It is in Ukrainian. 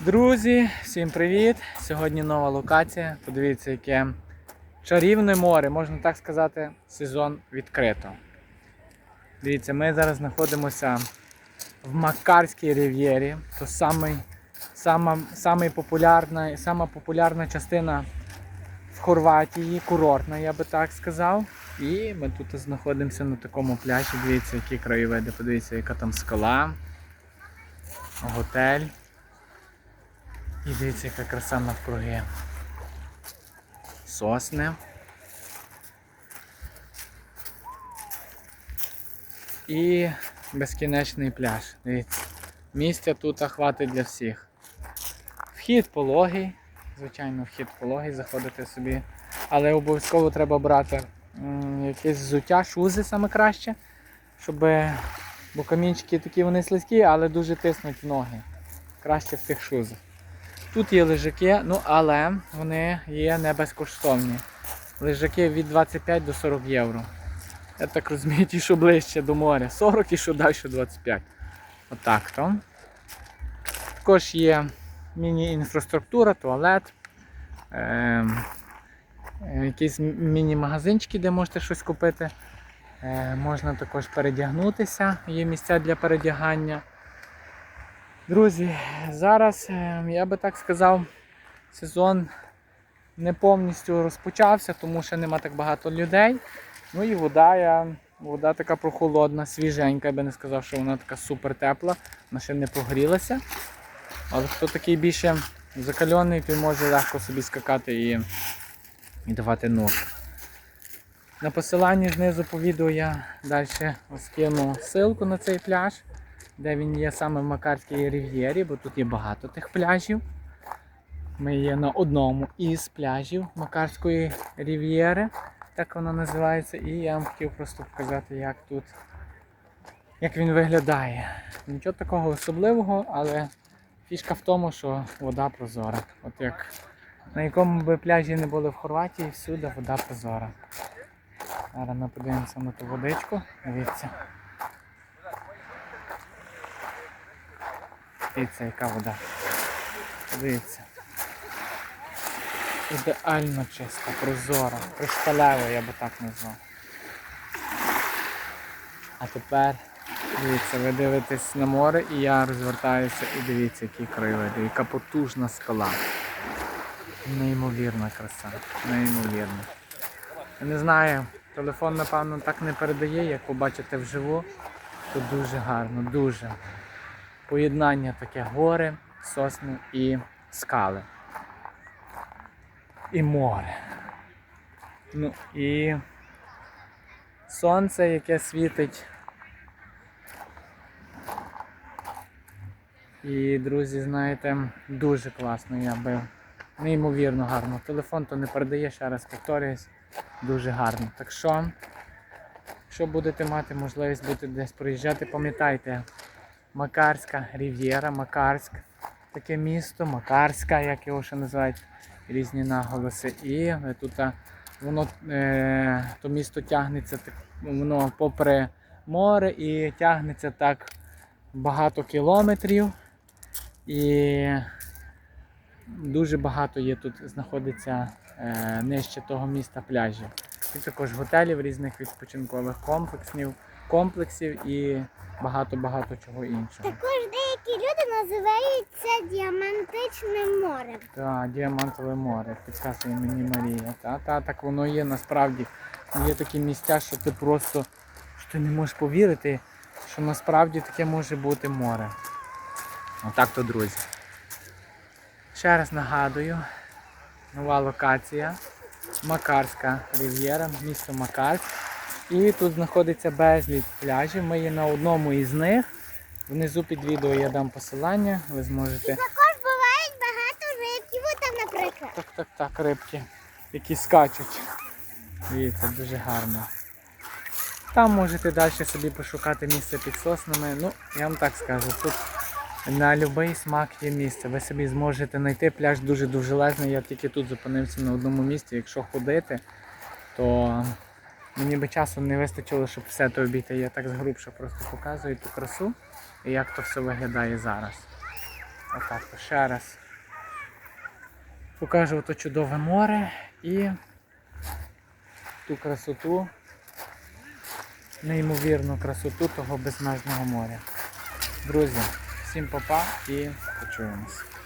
Друзі, всім привіт! Сьогодні нова локація. Подивіться, яке чарівне море, можна так сказати, сезон відкрито. Дивіться, ми зараз знаходимося в Макарській рів'єрі. То самий, сама, самий популярна, сама популярна частина в Хорватії, курортна, я би так сказав. І ми тут знаходимося на такому пляжі. Дивіться, які краєвиди, подивіться, яка там скала, готель. І дивіться, яка краса навкруги. Сосни. І безкінечний пляж. Дивіться. Місця тут хватить для всіх. Вхід пологий. Звичайно, вхід пологий, заходити собі. Але обов'язково треба брати якесь взуття, шузи саме краще, щоб. Бо камінчики такі вони слизькі, але дуже тиснуть в ноги. Краще в тих шузах. Тут є лежаки, ну але вони є не безкоштовні. Лежаки від 25 до 40 євро. Я так розумію, ті, що ближче до моря. 40 і що далі 25. Отак то. Також є міні-інфраструктура, туалет, ем, е, якісь міні-магазинчики, де можете щось купити. Е, можна також передягнутися, є місця для передягання. Друзі, зараз, е, я би так сказав, сезон не повністю розпочався, тому що нема так багато людей. Ну і вода, я, вода така прохолодна, свіженька, я би не сказав, що вона така супер тепла, вона ще не прогрілася. Але хто такий більше закальоний, той може легко собі скакати і, і давати ног. На посиланні знизу по відео я далі скину ссылку на цей пляж де він є саме в Макарській рів'єрі, бо тут є багато тих пляжів. Ми є на одному із пляжів Макарської рів'єри, так воно називається. І я вам хотів просто показати, як тут як він виглядає. Нічого такого особливого, але фішка в тому, що вода прозора. От як на якому би пляжі не були в Хорватії, всюди вода прозора. Зараз ми подивимося на ту водичку. Дивіться. Дивіться, яка вода. Дивіться. Ідеально чиста, прозора, кришталева, я би так назвав. А тепер, дивіться, ви дивитесь на море і я розвертаюся і дивіться, які краєвиди, яка потужна скала. Неймовірна краса, неймовірна. Я не знаю, телефон, напевно, так не передає, як побачите вживу, то дуже гарно, дуже поєднання таке гори, сосни і скали. І море. Ну і сонце, яке світить. І, друзі, знаєте, дуже класно, я би неймовірно гарно. Телефон то не передає, ще раз повторююсь, дуже гарно. Так що, якщо будете мати можливість бути десь проїжджати, пам'ятайте, Макарська Рів'єра, Макарськ, таке місто, Макарська, як його ще називають, різні наголоси. І тут воно е, то місто тягнеться воно попри море і тягнеться так багато кілометрів. І дуже багато є тут знаходиться е, нижче того міста пляжів. І також готелів різних відпочинкових комплексів, комплексів і багато-багато чого іншого. Також деякі люди називають це діамантичним морем. Так, діамантове море, підказує мені Марія. Та, та, так воно є насправді. Є такі місця, що ти просто що ти не можеш повірити, що насправді таке може бути море. Отак то, друзі. Ще раз нагадую, нова локація. Макарська рів'єра, місто Макарськ. І тут знаходиться безліч пляжів. Ми є на одному із них. Внизу під відео я дам посилання, ви зможете. Також бувають багато рибків. Там, наприклад. Так, так, так, рибки, які скачуть. Дивіться, дуже гарно. Там можете далі собі пошукати місце під соснами. Ну, я вам так скажу, тут на будь-який смак є місце. Ви собі зможете знайти пляж дуже довжелезний. Я тільки тут зупинився на одному місці. Якщо ходити, то Ну, Мені би часу не вистачило, щоб все то обійти. Я так згрубше просто показую ту красу і як то все виглядає зараз. Отак, ще раз. Покажу ото чудове море і ту красоту, неймовірну красоту того безмежного моря. Друзі, всім папа і почуємось.